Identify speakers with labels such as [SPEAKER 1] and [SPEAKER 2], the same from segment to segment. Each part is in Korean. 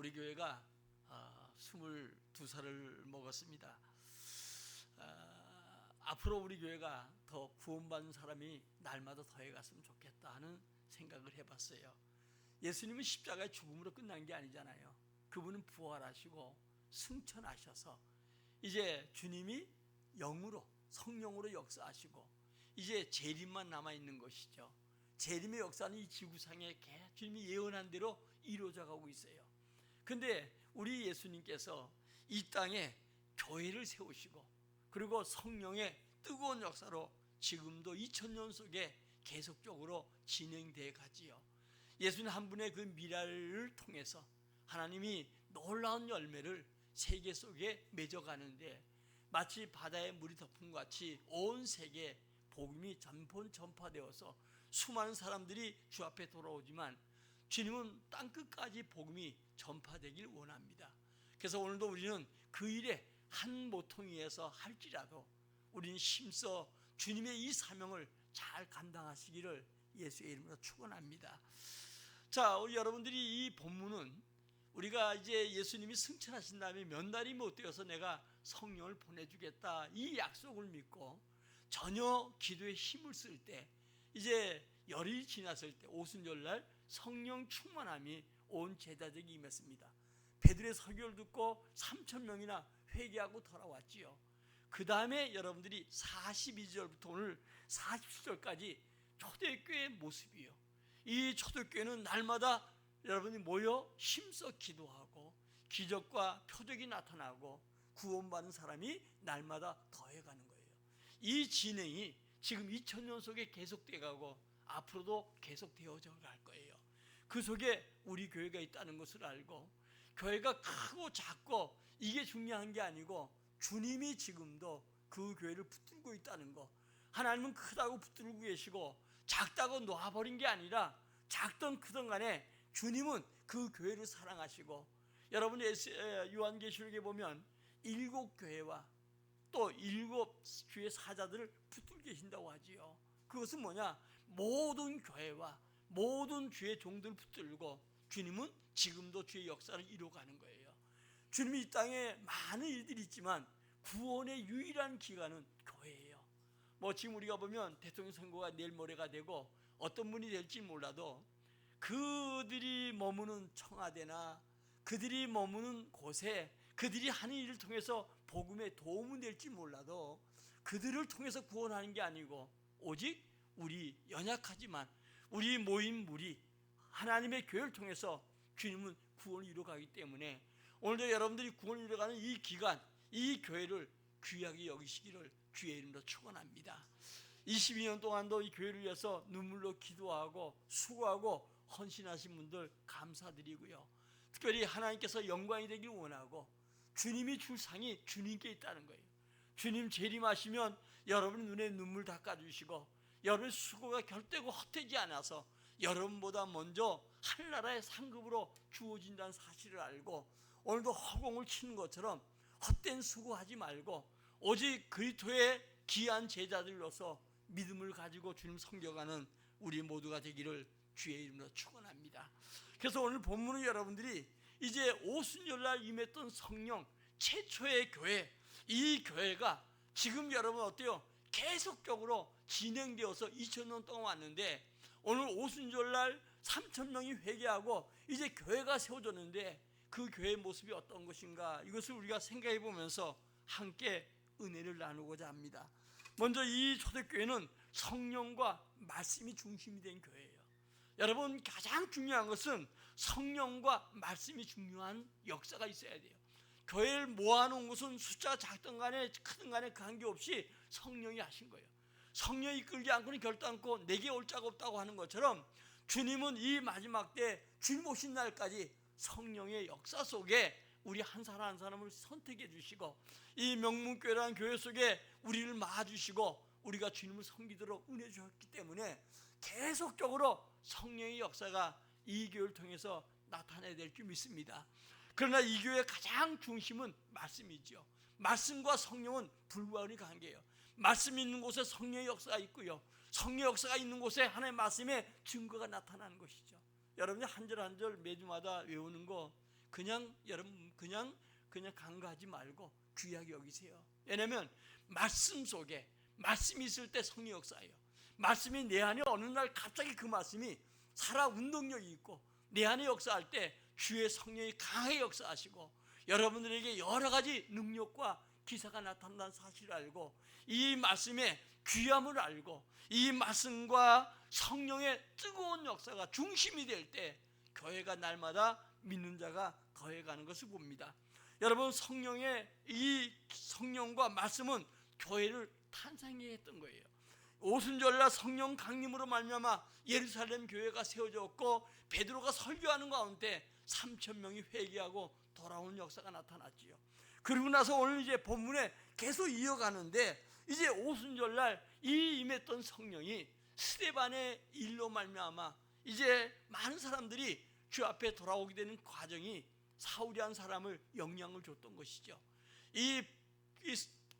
[SPEAKER 1] 우리 교회가 아, 22살을 먹었습니다. 아, 앞으로 우리 교회가 더 구원받는 사람이 날마다 더해갔으면 좋겠다 하는 생각을 해봤어요. 예수님은 십자가의 죽음으로 끝난 게 아니잖아요. 그분은 부활하시고 승천하셔서 이제 주님이 영으로 성령으로 역사하시고 이제 재림만 남아 있는 것이죠. 재림의 역사는 이 지구상에 개 주님이 예언한 대로 이루어져 가고 있어요. 근데 우리 예수님께서 이 땅에 교회를 세우시고 그리고 성령의 뜨거운 역사로 지금도 2000년 속에 계속적으로 진행돼 가지요. 예수님 한 분의 그 미랄을 통해서 하나님이 놀라운 열매를 세계 속에 맺어 가는데 마치 바다에 물이 덮은 것 같이 온 세계 복음이 전본 전파되어서 수많은 사람들이 주 앞에 돌아오지만 주님은 땅 끝까지 복음이 전파되길 원합니다. 그래서 오늘도 우리는 그 일에 한 모퉁이에서 할지라도 우리는 힘써 주님의 이 사명을 잘 감당하시기를 예수의 이름으로 축원합니다. 자, 우리 여러분들이 이 본문은 우리가 이제 예수님이 승천하신 다음에 몇 날이 못 되어서 내가 성령을 보내주겠다 이 약속을 믿고 전혀 기도에 힘을 쓸 때 이제 열이 지났을 때 오순절날 성령 충만함이 온 제자들에게 임했습니다. 베드로의 설교를 듣고 3천 명이나 회개하고 돌아왔지요. 그 다음에 여러분들이 42절부터 오늘 47절까지 초대교회의 모습이요. 이 초대교회는 날마다 여러분이 모여 힘써 기도하고 기적과 표적이 나타나고 구원받는 사람이 날마다 더해가는 거예요. 이 진행이 지금 2000년 속에 계속돼 가고 앞으로도 계속되어져 갈 거예요. 그 속에 우리 교회가 있다는 것을 알고 교회가 크고 작고 이게 중요한 게 아니고 주님이 지금도 그 교회를 붙들고 있다는 거. 하나님은 크다고 붙들고 계시고 작다고 놓아버린 게 아니라 작던 크던 간에 주님은 그 교회를 사랑하시고 여러분 요한계시록에 보면 일곱 교회와 또 일곱 주의 사자들을 붙들고 계신다고 하지요. 그것은 뭐냐? 모든 교회와 모든 주의 종들을 붙들고 주님은 지금도 주의 역사를 이루어가는 거예요. 주님이 이 땅에 많은 일들이 있지만 구원의 유일한 기간은 교회예요. 뭐 지금 우리가 보면 대통령 선거가 내일 모레가 되고 어떤 분이 될지 몰라도 그들이 머무는 청와대나 그들이 머무는 곳에 그들이 하는 일을 통해서 복음에 도움이 될지 몰라도 그들을 통해서 구원하는 게 아니고 오직 우리 연약하지만 우리 모인 무리 하나님의 교회를 통해서 주님은 구원을 이루어가기 때문에 오늘도 여러분들이 구원을 이루어가는 이 기간 이 교회를 귀하게 여기시기를 주의 이름으로 축원합니다. 22년 동안도 이 교회를 위해서 눈물로 기도하고 수고하고 헌신하신 분들 감사드리고요. 특별히 하나님께서 영광이 되길 원하고 주님이 줄 상이 주님께 있다는 거예요. 주님 재림하시면 여러분 눈에 눈물 닦아주시고 여러분 수고가 결대고 헛되지 않아서 여러분보다 먼저 하늘나라의 상급으로 주어진다는 사실을 알고 오늘도 허공을 치는 것처럼 헛된 수고하지 말고 오직 그리스도의 귀한 제자들로서 믿음을 가지고 주님 섬겨가는 우리 모두가 되기를 주의 이름으로 축원합니다. 그래서 오늘 본문은 여러분들이 이제 오순절날 임했던 성령 최초의 교회 이 교회가 지금 여러분 어때요? 계속적으로 진행되어서 2000년 동안 왔는데 오늘 오순절날 3천 명이 회개하고 이제 교회가 세워졌는데 그 교회의 모습이 어떤 것인가 이것을 우리가 생각해 보면서 함께 은혜를 나누고자 합니다. 먼저 이 초대교회는 성령과 말씀이 중심이 된 교회예요. 여러분 가장 중요한 것은 성령과 말씀이 중요한 역사가 있어야 돼요. 교회를 모아놓은 것은 숫자 작든 간에 크든 간에 관계없이 성령이 하신 거예요. 성령이 이끌지 않고는 결단코 내게 올 자가 없다고 하는 것처럼 주님은 이 마지막 때 주님 오신 날까지 성령의 역사 속에 우리 한 사람 한 사람을 선택해 주시고 이 명문교회라는 교회 속에 우리를 맞주시고 우리가 주님을 섬기도록 은혜 주셨기 때문에 계속적으로 성령의 역사가 이 교회를 통해서 나타내야 될 줄 믿습니다. 그러나 이 교회의 가장 중심은 말씀이죠. 말씀과 성령은 불과의 관계예요. 말씀 있는 곳에 성령의 역사가 있고요. 성령 역사가 있는 곳에 하나님의 말씀의 증거가 나타나는 것이죠. 여러분이 한 절 한 절 매주마다 외우는 거 그냥 여러분 그냥 그냥 간과하지 말고 귀하게 여기세요. 왜냐하면 말씀 속에 말씀이 있을 때 성령 역사예요. 말씀이 내 안에 어느 날 갑자기 그 말씀이 살아 운동력이 있고 내 안에 역사할 때 주의 성령이 강하게 역사하시고 여러분들에게 여러 가지 능력과 기사가 나타난다는 사실을 알고 이 말씀의 귀함을 알고 이 말씀과 성령의 뜨거운 역사가 중심이 될 때 교회가 날마다 믿는 자가 더해가는 것을 봅니다. 여러분 성령의 이 성령과 말씀은 교회를 탄생해 했던 거예요. 오순절날 성령 강림으로 말미암아 예루살렘 교회가 세워졌고 베드로가 설교하는 가운데 3천 명이 회개하고 돌아오는 역사가 나타났지요. 그리고 나서 오늘 이제 본문에 계속 이어가는데 이제 오순절 날 이 임했던 성령이 스테반의 일로 말미암아 이제 많은 사람들이 주 앞에 돌아오게 되는 과정이 사울이 한 사람을 영향을 줬던 것이죠. 이, 이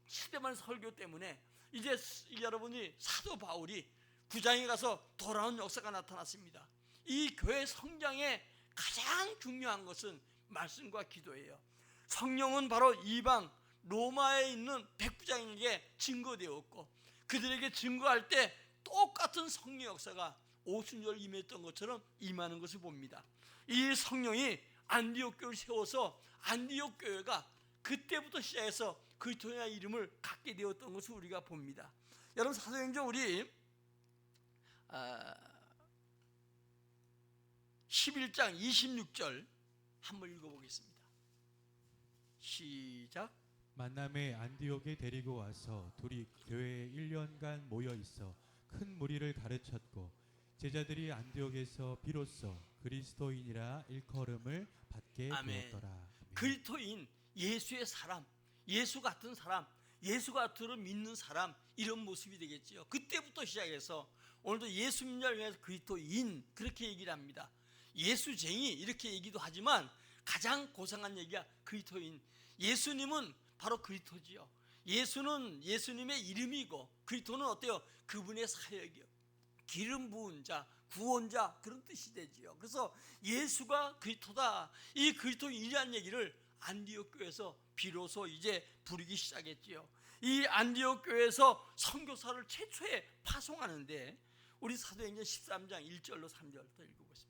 [SPEAKER 1] 스테반 설교 때문에 이제 여러분이 사도 바울이 구장에 가서 돌아온 역사가 나타났습니다. 이 교회 성장에 가장 중요한 것은 말씀과 기도예요. 성령은 바로 이방 로마에 있는 백부장에게 증거되었고 그들에게 증거할 때 똑같은 성령 역사가 오순절 임했던 것처럼 임하는 것을 봅니다. 이 성령이 안디옥 교회를 세워서 안디옥 교회가 그때부터 시작해서 그리스도의 이름을 갖게 되었던 것을 우리가 봅니다. 여러분 사도행전 우리 11장 26절 한번 읽어보겠습니다. 시작.
[SPEAKER 2] 만남에 안디옥에 데리고 와서 둘이 교회에 1년간 모여 있어 큰 무리를 가르쳤고 제자들이 안디옥에서 비로소 그리스도인이라 일컬음을 받게
[SPEAKER 1] 아멘.
[SPEAKER 2] 되었더라. 아멘.
[SPEAKER 1] 그리스도인 예수의 사람, 예수 같은 사람, 예수 같으로 믿는 사람 이런 모습이 되겠지요. 그때부터 시작해서 오늘도 예수 믿는 위해서 그리스도인 그렇게 얘기를 합니다. 예수쟁이 이렇게 얘기도 하지만 가장 고상한 얘기가 그리스도인. 예수님은 바로 그리스도지요. 예수는 예수님의 이름이고 그리스도는 어때요? 그분의 사역이요. 기름 부은 자, 구원자 그런 뜻이 되지요. 그래서 예수가 그리스도다. 이 그리스도인이라는 얘기를 안디옥 교회에서 비로소 이제 부르기 시작했지요. 이 안디옥 교회에서 선교사를 최초에 파송하는데 우리 사도행전 13장 1절로 3절부터 읽어보겠습니다.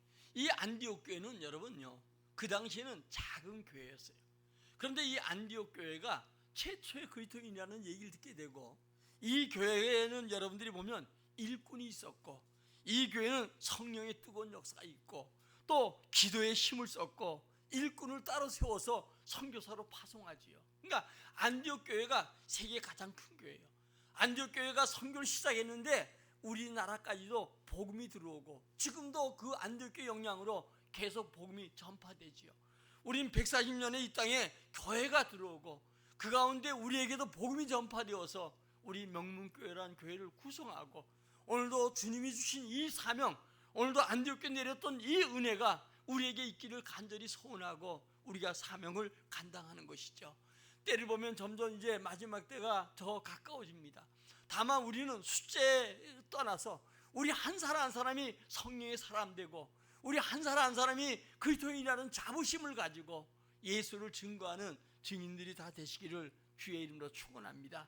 [SPEAKER 1] 이 안디옥 교회는 여러분요. 그 당시에는 작은 교회였어요. 그런데 이 안디옥 교회가 최초의 그리스도인이라는 얘기를 듣게 되고 이 교회에는 여러분들이 보면 일꾼이 있었고 이 교회는 성령의 뜨거운 역사가 있고 또 기도의 힘을 썼고 일꾼을 따로 세워서 선교사로 파송하지요. 그러니까 안디옥 교회가 세계 가장 큰 교회예요. 안디옥 교회가 선교를 시작했는데 우리나라까지도 복음이 들어오고 지금도 그 교회 영향으로 계속 복음이 전파되지요. 우린 140년에 이 땅에 교회가 들어오고 그 가운데 우리에게도 복음이 전파되어서 우리 명문교회라는 교회를 구성하고 오늘도 주님이 주신 이 사명 오늘도 안디옥교에 내렸던 이 은혜가 우리에게 있기를 간절히 소원하고 우리가 사명을 감당하는 것이죠. 때를 보면 점점 이제 마지막 때가 더 가까워집니다. 다만 우리는 숫자에 떠나서 우리 한 사람 한 사람이 성령의 사람 되고 우리 한 사람 한 사람이 그리스도인이라는 자부심을 가지고 예수를 증거하는 증인들이 다 되시기를 주의 이름으로 축원합니다.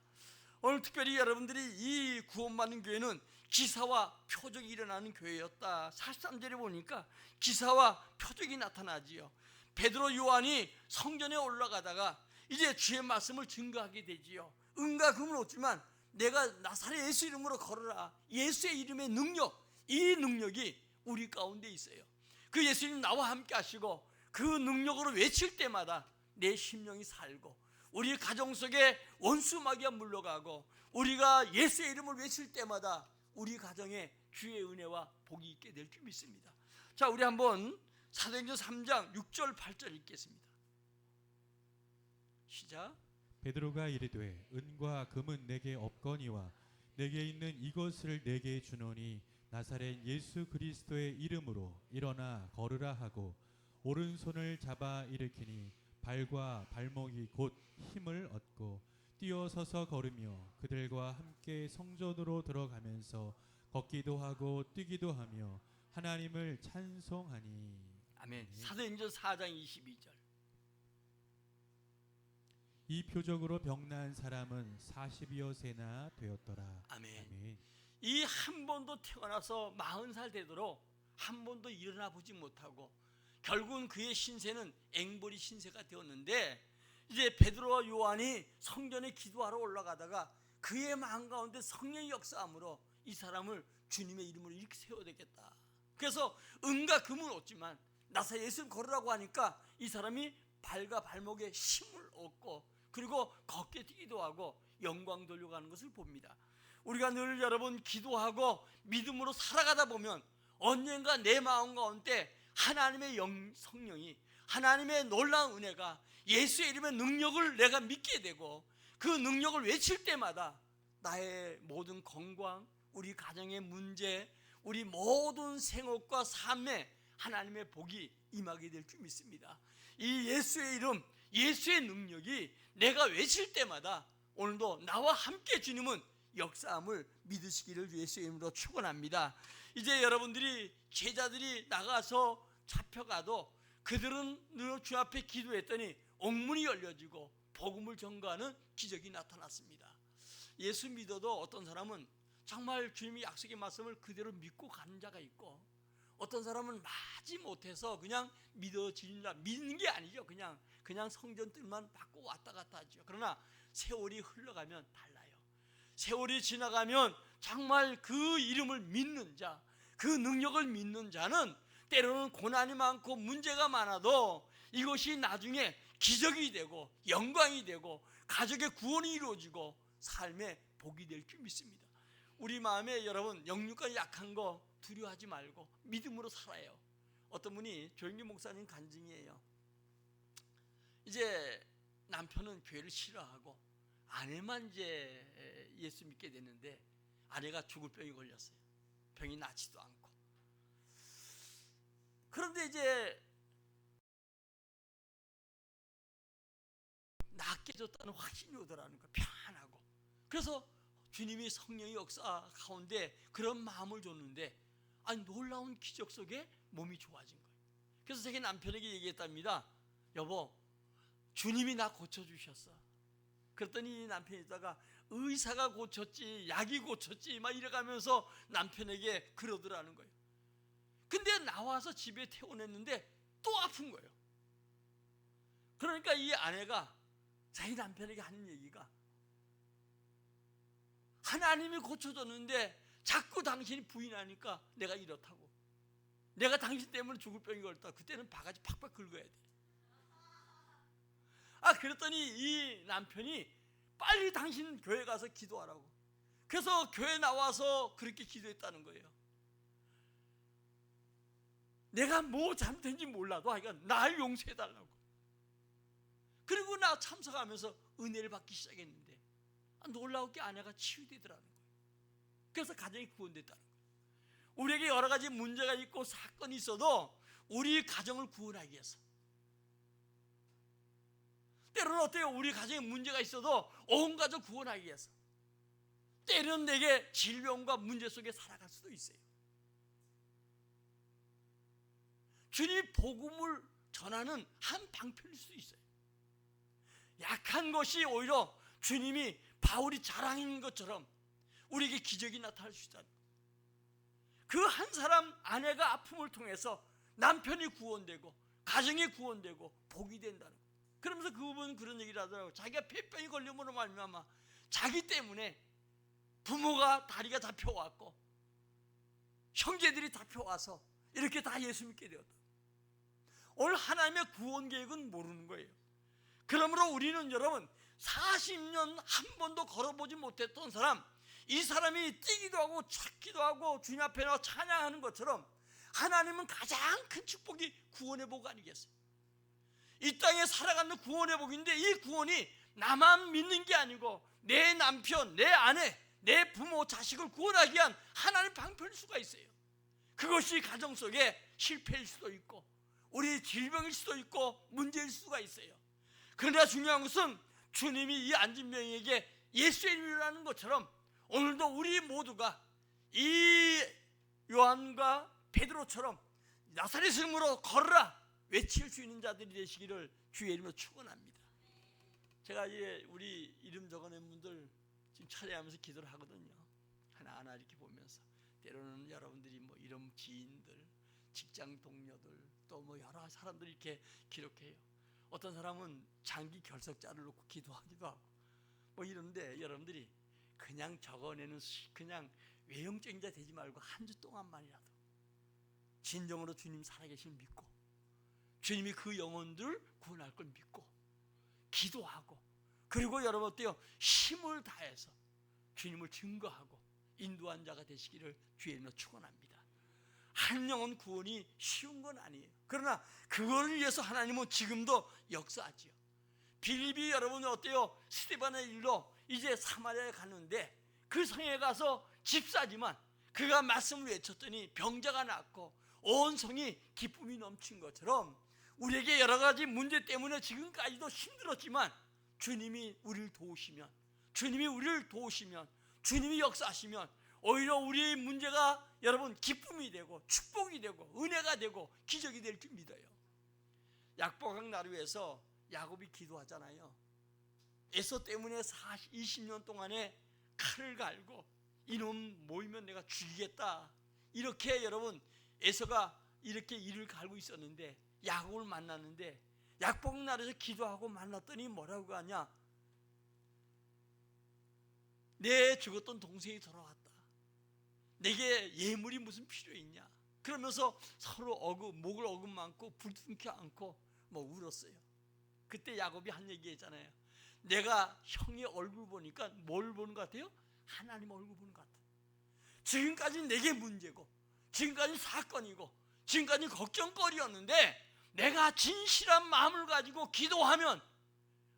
[SPEAKER 1] 오늘 특별히 여러분들이 이 구원받는 교회는 기사와 표적이 일어나는 교회였다. 43절에 보니까 기사와 표적이 나타나지요. 베드로 요한이 성전에 올라가다가 이제 주의 말씀을 증거하게 되지요. 은과 금은 없지만 내가 나사렛 예수 이름으로 걸어라. 예수의 이름의 능력, 이 능력이 우리 가운데 있어요. 그 예수님 나와 함께 하시고 그 능력으로 외칠 때마다 내 심령이 살고 우리 가정 속에 원수 마귀가 물러가고 우리가 예수의 이름을 외칠 때마다 우리 가정에 주의 은혜와 복이 있게 될 줄 믿습니다. 자, 우리 한번 사도행전 3장 6절 8절 읽겠습니다. 시작.
[SPEAKER 2] 베드로가 이르되 은과 금은 내게 없거니와 내게 있는 이것을 내게 주노니 나사렛 예수 그리스도의 이름으로 일어나 걸으라 하고 오른손을 잡아 일으키니 발과 발목이 곧 힘을 얻고 뛰어서서 걸으며 그들과 함께 성전으로 들어가면서 걷기도 하고 뛰기도 하며 하나님을 찬송하니
[SPEAKER 1] 아멘. 사도행전 4장 22절.
[SPEAKER 2] 이 표적으로 병난 사람은 40여 세나 되었더라.
[SPEAKER 1] 아멘.
[SPEAKER 2] 아멘.
[SPEAKER 1] 이 한 번도 태어나서 마흔 살 되도록 한 번도 일어나 보지 못하고 결국은 그의 신세는 앵벌이 신세가 되었는데 이제 베드로와 요한이 성전에 기도하러 올라가다가 그의 마음 가운데 성령의 역사함으로 이 사람을 주님의 이름으로 이렇게 세워야 되겠다. 그래서 은과 금은 얻지만 나사 예수를 걸으라고 하니까 이 사람이 발과 발목에 힘을 얻고 그리고 걷게 뛰기도 하고 영광 돌려가는 것을 봅니다. 우리가 늘 여러분 기도하고 믿음으로 살아가다 보면 언젠가 내 마음 가운데 하나님의 영, 성령이 하나님의 놀라운 은혜가 예수의 이름의 능력을 내가 믿게 되고 그 능력을 외칠 때마다 나의 모든 건강, 우리 가정의 문제, 우리 모든 생업과 삶에 하나님의 복이 임하게 될 줄 믿습니다. 이 예수의 이름, 예수의 능력이 내가 외칠 때마다 오늘도 나와 함께 주님은 역사함을 믿으시기를 예수의 이름으로 축원합니다. 이제 여러분들이 제자들이 나가서 잡혀가도 그들은 늘 주 앞에 기도했더니 옥문이 열려지고 복음을 전가하는 기적이 나타났습니다. 예수 믿어도 어떤 사람은 정말 주님의 약속의 말씀을 그대로 믿고 가는 자가 있고 어떤 사람은 마지 못해서 그냥 믿어진다 믿는 게 아니죠. 그냥 그냥 성전 뜰만 받고 왔다 갔다 하죠. 그러나 세월이 흘러가면 달라요. 세월이 지나가면 정말 그 이름을 믿는 자, 그 능력을 믿는 자는 때로는 고난이 많고 문제가 많아도 이것이 나중에 기적이 되고 영광이 되고 가족의 구원이 이루어지고 삶의 복이 될 줄 믿습니다. 우리 마음에 여러분 영육과 약한 거 두려워하지 말고 믿음으로 살아요. 어떤 분이 조영기 목사님 간증이에요. 이제 남편은 교회를 싫어하고 아내만 이제 예수 믿게 됐는데 아내가 죽을 병이 걸렸어요. 병이 낫지도 않고. 그런데 이제 낫게 졌다는 확신이 오더라는 거 편하고. 그래서 주님이 성령의 역사 가운데 그런 마음을 줬는데 아니 놀라운 기적 속에 몸이 좋아진 거예요. 그래서 제가 남편에게 얘기했답니다. 여보, 주님이 나 고쳐주셨어. 그랬더니 남편이 있다가 의사가 고쳤지, 약이 고쳤지, 막 이래가면서 남편에게 그러더라는 거예요. 근데 나와서 집에 퇴원했는데 또 아픈 거예요. 그러니까 이 아내가 자기 남편에게 하는 얘기가 하나님이 고쳐줬는데 자꾸 당신이 부인하니까 내가 이렇다고. 내가 당신 때문에 죽을 병이 걸렸다. 그때는 바가지 팍팍 긁어야 돼. 아 그랬더니 이 남편이 빨리 당신 교회 가서 기도하라고. 그래서 교회 나와서 그렇게 기도했다는 거예요. 내가 뭐 잘못했는지 몰라도 하여간 날 용서해 달라고. 그리고 나 참석하면서 은혜를 받기 시작했는데 아, 놀라웠게 아내가 치유되더라는 거예요. 그래서 가정이 구원됐다는 거예요. 우리에게 여러 가지 문제가 있고 사건이 있어도 우리 가정을 구원하기 위해서 때로는 어때요? 우리 가정에 문제가 있어도 온 가족 구원하기 위해서 때로는 내게 질병과 문제 속에 살아갈 수도 있어요. 주님이 복음을 전하는 한 방편일 수도 있어요. 약한 것이 오히려 주님이 바울이 자랑인 것처럼 우리에게 기적이 나타날 수 있다는 그 한 사람 아내가 아픔을 통해서 남편이 구원되고 가정이 구원되고 복이 된다는. 그러면서 그분은 그런 얘기를 하더라고요. 자기가 폐병이 걸림으로 말미암아 자기 때문에 부모가 다리가 잡혀왔고 형제들이 잡혀와서 이렇게 다 예수 믿게 되었다. 오늘 하나님의 구원 계획은 모르는 거예요. 그러므로 우리는 여러분 40년 한 번도 걸어보지 못했던 사람 이 사람이 뛰기도 하고 찾기도 하고 주님 앞에 나와 찬양하는 것처럼 하나님은 가장 큰 축복이 구원의 복 아니겠어요? 이 땅에 살아가는 구원의 복인데 이 구원이 나만 믿는 게 아니고 내 남편, 내 아내, 내 부모, 자식을 구원하기 위한 하나님 방편일 수가 있어요. 그것이 가정 속에 실패일 수도 있고 우리 질병일 수도 있고 문제일 수가 있어요. 그러나 중요한 것은 주님이 이 명에게 예수의 이름이라는 것처럼 오늘도 우리 모두가 이 요한과 베드로처럼 나사렛 이름으로 걸어라 외칠 수 있는 자들이 되시기를 주의 이름으로 축원합니다. 제가 이제 우리 이름 적어낸 분들 지금 차례하면서 기도를 하거든요. 하나하나 이렇게 보면서 때로는 여러분들이 뭐 이름 지인들, 직장 동료들 또 뭐 여러 사람들이 이렇게 기록해요. 어떤 사람은 장기 결석자를 놓고 기도하기도 하고 뭐 이런데 여러분들이 그냥 적어내는 수- 그냥 외형적인 자 되지 말고 한 주 동안만이라도 진정으로 주님 살아계심을 믿고 주님이 그 영혼들 구원할 걸 믿고 기도하고 그리고 여러분 어때요? 힘을 다해서 주님을 증거하고 인도한 자가 되시기를 주의 이름으로 축원합니다. 한 영혼 구원이 쉬운 건 아니에요. 그러나 그걸 위해서 하나님은 지금도 역사하지요. 빌립이 여러분 어때요? 스테반의 일로 이제 사마리아에 가는데 그 성에 가서 집사지만 그가 말씀을 외쳤더니 병자가 낫고 온 성이 기쁨이 넘친 것처럼 우리에게 여러 가지 문제 때문에 지금까지도 힘들었지만 주님이 우리를 도우시면 주님이 우리를 도우시면 주님이 역사하시면 오히려 우리의 문제가 여러분 기쁨이 되고 축복이 되고 은혜가 되고 기적이 될 줄 믿어요. 약복강 나루에서 야곱이 기도하잖아요. 에서 때문에 40, 20년 동안에 칼을 갈고 이놈 모이면 내가 죽이겠다. 이렇게 여러분 에서가 이렇게 이를 갈고 있었는데 야곱을 만났는데 약복 나라에서 기도하고 만났더니 뭐라고 하냐? 내 죽었던 동생이 돌아왔다. 내게 예물이 무슨 필요 있냐? 그러면서 서로 어금 목을 어금만고 불등켜 안고 뭐 울었어요. 그때 야곱이 한 얘기 했잖아요. 내가 형의 얼굴 보니까 뭘 보는 것 같아요? 하나님 얼굴 보는 것 같아. 지금까지 내게 문제고, 지금까지 사건이고, 지금까지 걱정거리였는데, 내가 진실한 마음을 가지고 기도하면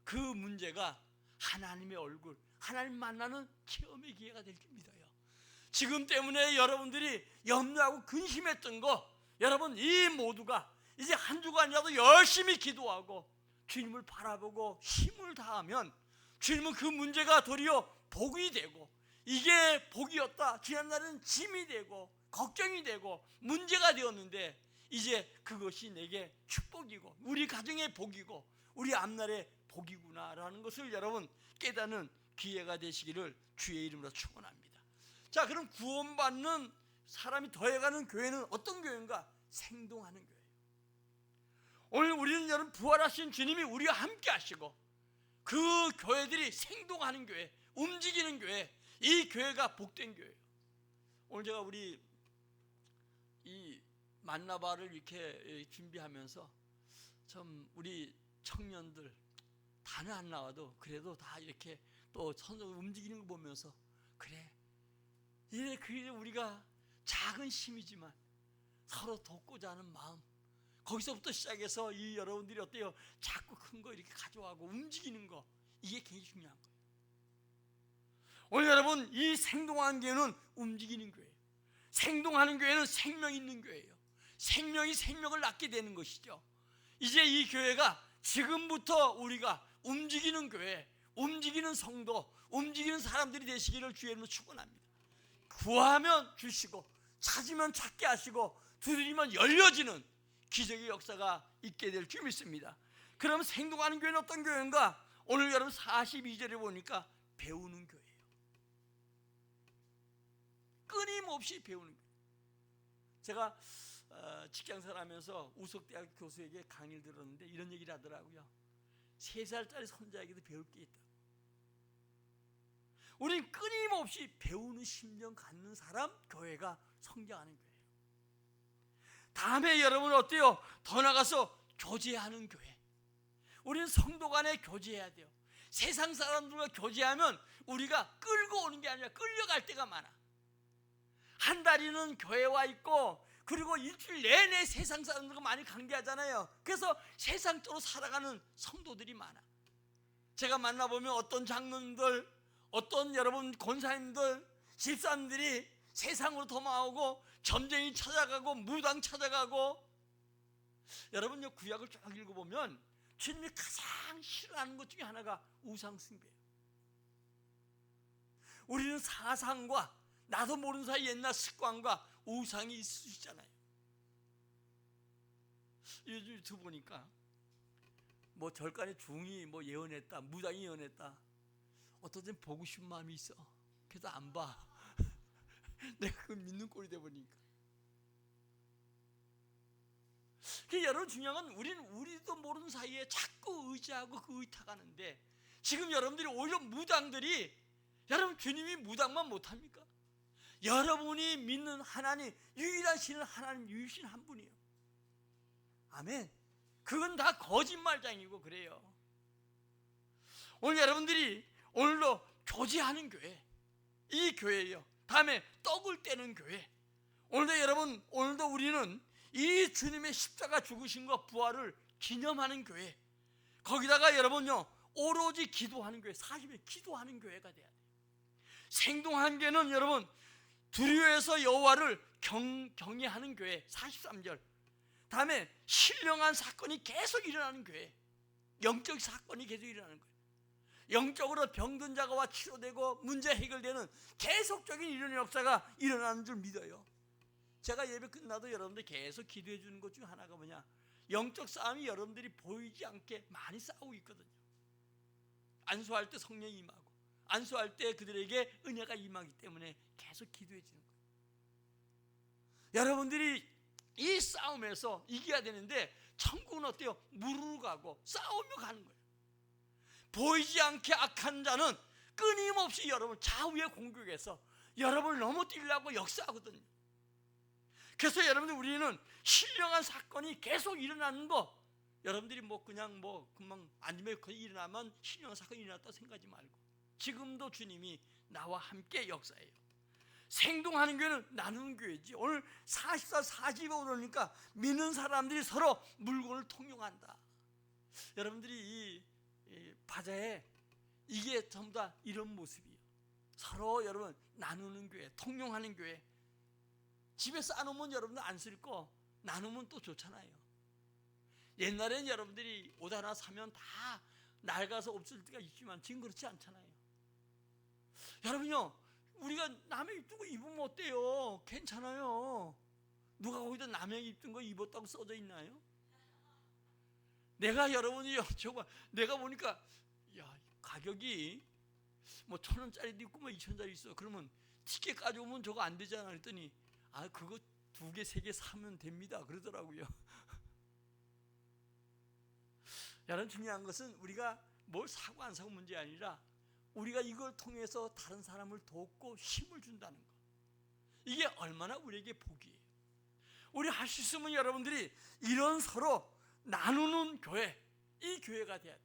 [SPEAKER 1] 그 문제가 하나님의 얼굴, 하나님 만나는 체험의 기회가 될 줄 믿어요. 지금 때문에 여러분들이 염려하고 근심했던 거, 여러분 이 모두가 이제 한 주간이라도 열심히 기도하고 주님을 바라보고 힘을 다하면 주님은 그 문제가 도리어 복이 되고 이게 복이었다. 지난날은 짐이 되고 걱정이 되고 문제가 되었는데 이제 그것이 내게 축복이고 우리 가정의 복이고 우리 앞날의 복이구나라는 것을 여러분 깨닫는 기회가 되시기를 주의 이름으로 축원합니다. 자, 그럼 구원받는 사람이 더해가는 교회는 어떤 교회인가? 생동하는 교회. 오늘 우리는 여러분 부활하신 주님이 우리와 함께 하시고 그 교회들이 생동하는 교회, 움직이는 교회, 이 교회가 복된 교회예요. 오늘 제가 우리 이 만나바를 이렇게 준비하면서 참 우리 청년들 단어 안 나와도 그래도 다 이렇게 또선 움직이는 거 보면서 그래 이래 그게 우리가 작은 힘이지만 서로 돕고자 하는 마음 거기서부터 시작해서 이 여러분들이 어때요? 자꾸 큰 거 이렇게 가져가고 움직이는 거 이게 굉장히 중요한 거예요. 오늘 여러분 이 생동한 교회는 움직이는 교회예요. 생동하는 교회는 생명 있는 교회예요. 생명이 생명을 낳게 되는 것이죠. 이제 이 교회가 지금부터 우리가 움직이는 교회, 움직이는 성도, 움직이는 사람들이 되시기를 주의 이름으로 축원합니다. 구하면 주시고 찾으면 찾게 하시고 두드리면 열려지는 기적의 역사가 있게 될 줄 믿습니다. 그럼 생동하는 교회는 어떤 교회인가? 오늘 여러분 42절에 보니까 배우는 교회예요. 끊임없이 배우는 거예요. 제가 어, 직장생활 하면서 우석대학 교수에게 강의를 들었는데 이런 얘기를 하더라고요. 세 살짜리 손자에게도 배울 게 있다. 우리는 끊임없이 배우는 심령 갖는 사람 교회가 성장하는 교회예요. 다음에 여러분 어때요? 더 나가서 교제하는 교회. 우리는 성도 간에 교제해야 돼요. 세상 사람들과 교제하면 우리가 끌고 오는 게 아니라 끌려갈 때가 많아. 한 다리는 교회 와 있고 그리고 일주일 내내 세상 사람들과 많이 관계하잖아요. 그래서 세상적으로 살아가는 성도들이 많아. 제가 만나보면 어떤 장로님들, 어떤 여러분 권사님들, 집사님들이 세상으로 도망하고 점쟁이 찾아가고 무당 찾아가고 여러분 요 구약을 쭉 읽어보면 주님이 가장 싫어하는 것 중에 하나가 우상 숭배예요. 우리는 사상과 나도 모르는 사이 옛날 습관과 우상이 있으시잖아요. 요즘 유튜브 보니까 뭐 절간에 중이 뭐 예언했다, 무당이 예언했다. 어떤 땐 보고 싶은 마음이 있어. 그래서 안 봐. 내가 그 믿는 꼴이 돼 보니까. 그 여러분 중요한 건 우리는 우리도 모르는 사이에 자꾸 의지하고 그 의탁하는데 지금 여러분들이 오히려 무당들이 여러분 주님이 무당만 못합니까? 여러분이 믿는 하나님 유일하신 하나님 유일신 한 분이에요. 아멘. 그건 다 거짓말장이고 그래요. 오늘 여러분들이 오늘도 교제하는 교회 이 교회예요. 다음에 떡을 떼는 교회. 오늘도 여러분 오늘도 우리는 이 주님의 십자가 죽으신 것 부활을 기념하는 교회. 거기다가 여러분요 오로지 기도하는 교회, 40일 기도하는 교회가 돼야 돼요. 생동한 교회는 여러분 두려워해서 여호와를 경, 경외하는 교회 43절. 다음에 신령한 사건이 계속 일어나는 교회. 영적 사건이 계속 일어나는 거예요. 영적으로 병든 자가 치료되고 문제 해결되는 계속적인 이런 역사가 일어나는 줄 믿어요. 제가 예배 끝나도 여러분들 계속 기도해 주는 것 중 하나가 뭐냐? 영적 싸움이 여러분들이 보이지 않게 많이 싸우고 있거든요. 안수할 때 성령이 임하고 안수할 때 그들에게 은혜가 임하기 때문에 계속 기도해 주는 거예요. 여러분들이 이 싸움에서 이겨야 되는데 천국은 어때요? 무르르 가고 싸우며 가는 거예요. 보이지 않게 악한 자는 끊임없이 여러분 좌우의 공격에서 여러분을 넘어뜨리려고 역사하거든요. 그래서 여러분들 우리는 신령한 사건이 계속 일어나는 거 여러분들이 뭐 그냥 뭐 금방 앉으면 그 일어나면 신령한 사건이 일어났다 생각하지 말고 지금도 주님이 나와 함께 역사해요. 생동하는 교회는 나누는 교회지. 오늘 44, 45 그러니까 믿는 사람들이 서로 물건을 통용한다. 여러분들이 이, 이 바자에 이게 전부 다 이런 모습이에요. 서로 여러분 나누는 교회, 통용하는 교회. 집에 쌓아놓으면 여러분들 안쓸거 나누면 또 좋잖아요. 옛날엔 여러분들이 옷 하나 사면 다 낡아서 없을 때가 있지만 지금 그렇지 않잖아요. 여러분요, 우리가 남의 입던 거 입으면 어때요? 괜찮아요. 누가 거기다 남의 입던 거 입었다고 써져 있나요? 내가 여러분이 저거 내가 보니까 야 가격이 뭐 천 원짜리도 있고 뭐 이천 원짜리 있어. 그러면 티켓 가져오면 저거 안 되잖아. 그랬더니 아 그거 두 개 세 개 사면 됩니다. 그러더라고요. 여러분 중요한 것은 우리가 뭘 사고 안 사고 문제 아니라 우리가 이걸 통해서 다른 사람을 돕고 힘을 준다는 것. 이게 얼마나 우리에게 복이에요. 우리 할수 있으면 여러분들이 이런 서로 나누는 교회, 이 교회가 돼야 돼.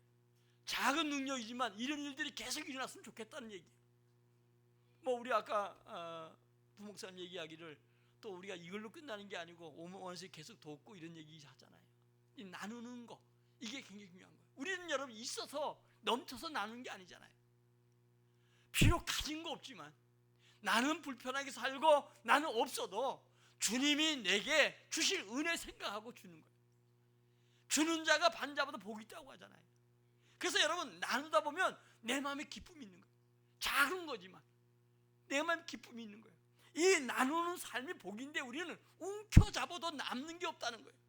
[SPEAKER 1] 작은 능력이지만 이런 일들이 계속 일어났으면 좋겠다는 얘기예요. 뭐 우리 아까 어, 부목사님 얘기하기를 또 우리가 이걸로 끝나는 게 아니고 원수 계속 돕고 이런 얘기 하잖아요. 이 나누는 거 이게 굉장히 중요한 거예요. 우리는 여러분 있어서 넘쳐서 나누는 게 아니잖아요. 비록 가진 거 없지만 나는 불편하게 살고 나는 없어도 주님이 내게 주실 은혜 생각하고 주는 거예요. 주는 자가 반자보다 복이 있다고 하잖아요. 그래서 여러분 나누다 보면 내 마음에 기쁨이 있는 거예요. 작은 거지만 내 마음에 기쁨이 있는 거예요. 이 나누는 삶이 복인데 우리는 움켜잡아도 남는 게 없다는 거예요.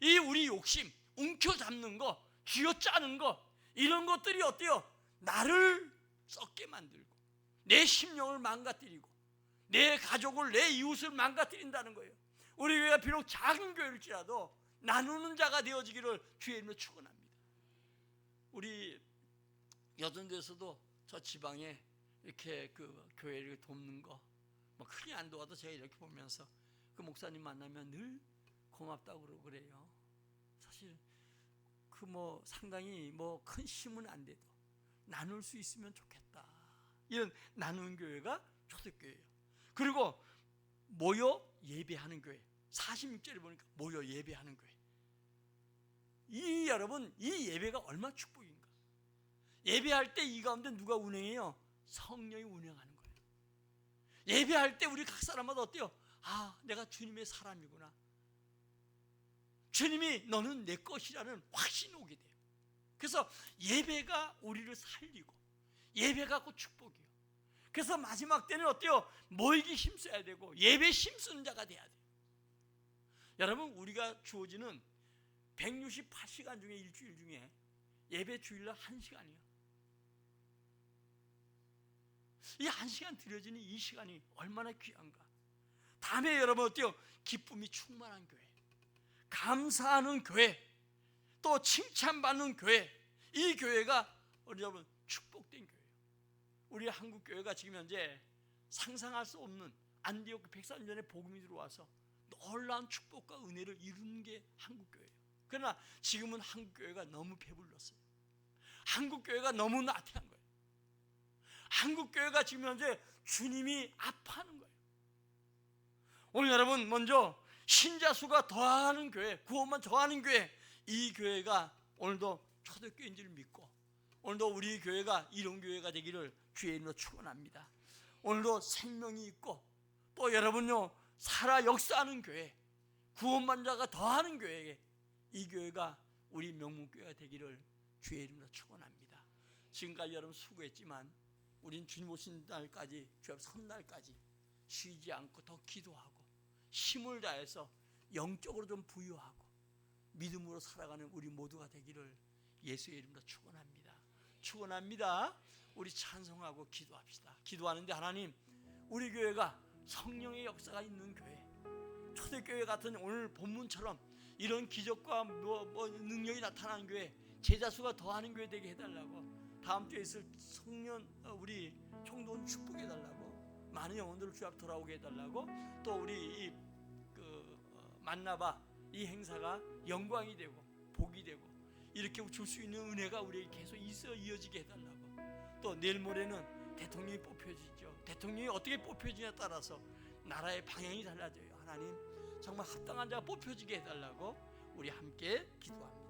[SPEAKER 1] 이 우리 욕심, 움켜잡는 거, 쥐어짜는 거 이런 것들이 어때요? 나를 썩게 만들고 내 심령을 망가뜨리고 내 가족을 내 이웃을 망가뜨린다는 거예요. 우리 교회가 비록 작은 교회일지라도 나누는 자가 되어지기를 주의 이름으로 축원합니다. 우리 여든 데서도 저 지방에 이렇게 그 교회를 돕는 거 뭐 크게 안 도와도 제가 이렇게 보면서 그 목사님 만나면 늘 고맙다고 그래요. 사실 그 뭐 상당히 뭐 큰 힘은 안 돼도 나눌 수 있으면 좋겠다. 이런 나누는 교회가 초대교회예요. 그리고 모여 예배하는 교회 46절에 보니까 모여 예배하는 교회 이 여러분 이 예배가 얼마나 축복인가 예배할 때 이 가운데 누가 운행해요? 성령이 운행하는 거예요 예배할 때 우리 각 사람마다 어때요? 아 내가 주님의 사람이구나 주님이 너는 내 것이라는 확신이 오게 돼요 그래서 예배가 우리를 살리고 예배가 곧 축복이에요 그래서 마지막 때는 어때요? 모이기 힘써야 되고 예배 힘쓰는 자가 돼야 돼요 여러분 우리가 주어지는 168시간 중에 일주일 중에 예배 주일날 한 시간이요. 이한 시간 드려지는 이 시간이 얼마나 귀한가. 다음에 여러분 어때요? 기쁨이 충만한 교회, 감사하는 교회, 또 칭찬받는 교회. 이 교회가 여러분 축복된 교회예요. 우리 한국 교회가 지금 현재 상상할 수 없는 안디옥 104년에 복음이 들어와서 놀라운 축복과 은혜를 이루는 게 한국 교회예요. 그러나 지금은 한국 교회가 너무 배불렀어요. 한국 교회가 너무 나태한 거예요. 한국 교회가 지금 현재 주님이 아파하는 거예요. 오늘 여러분 먼저 신자 수가 더하는 교회, 구원만 더하는 교회, 이 교회가 오늘도 초대교회인 줄 믿고 오늘도 우리 교회가 이런 교회가 되기를 주의 이름으로 축원합니다. 오늘도 생명이 있고 또 여러분요 살아 역사하는 교회, 구원만 자가 더하는 교회에 이 교회가 우리 명문교회가 되기를 주의 이름으로 축원합니다. 지금까지 여러분 수고했지만 우린 주님 오신 날까지 주 앞 선 날까지 쉬지 않고 더 기도하고 힘을 다해서 영적으로 좀 부유하고 믿음으로 살아가는 우리 모두가 되기를 예수의 이름으로 축원합니다. 축원합니다. 우리 찬송하고 기도합시다. 기도하는데 하나님 우리 교회가 성령의 역사가 있는 교회 초대교회 같은 오늘 본문처럼 이런 기적과 뭐, 뭐 능력이 나타나는 교회 제자 수가 더하는 교회 되게 해달라고 다음 주에 있을 성년 어, 우리 총돈 축복해 달라고 많은 영혼들을 주 앞 돌아오게 해달라고 또 우리 이그 어, 만나봐 이 행사가 영광이 되고 복이 되고 이렇게 줄 수 있는 은혜가 우리에게 계속 있어 이어지게 해달라고 또 내일 모레는 대통령이 뽑혀지죠 대통령이 어떻게 뽑혀지냐에 따라서 나라의 방향이 달라져요 하나님 정말 합당한 자가 뽑혀지게 해달라고 우리 함께 기도합니다.